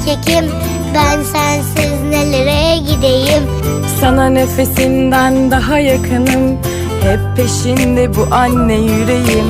erkekim Ben sensiz nelere gideyim? Sana nefesinden daha yakınım. Hep peşinde bu anne yüreğim.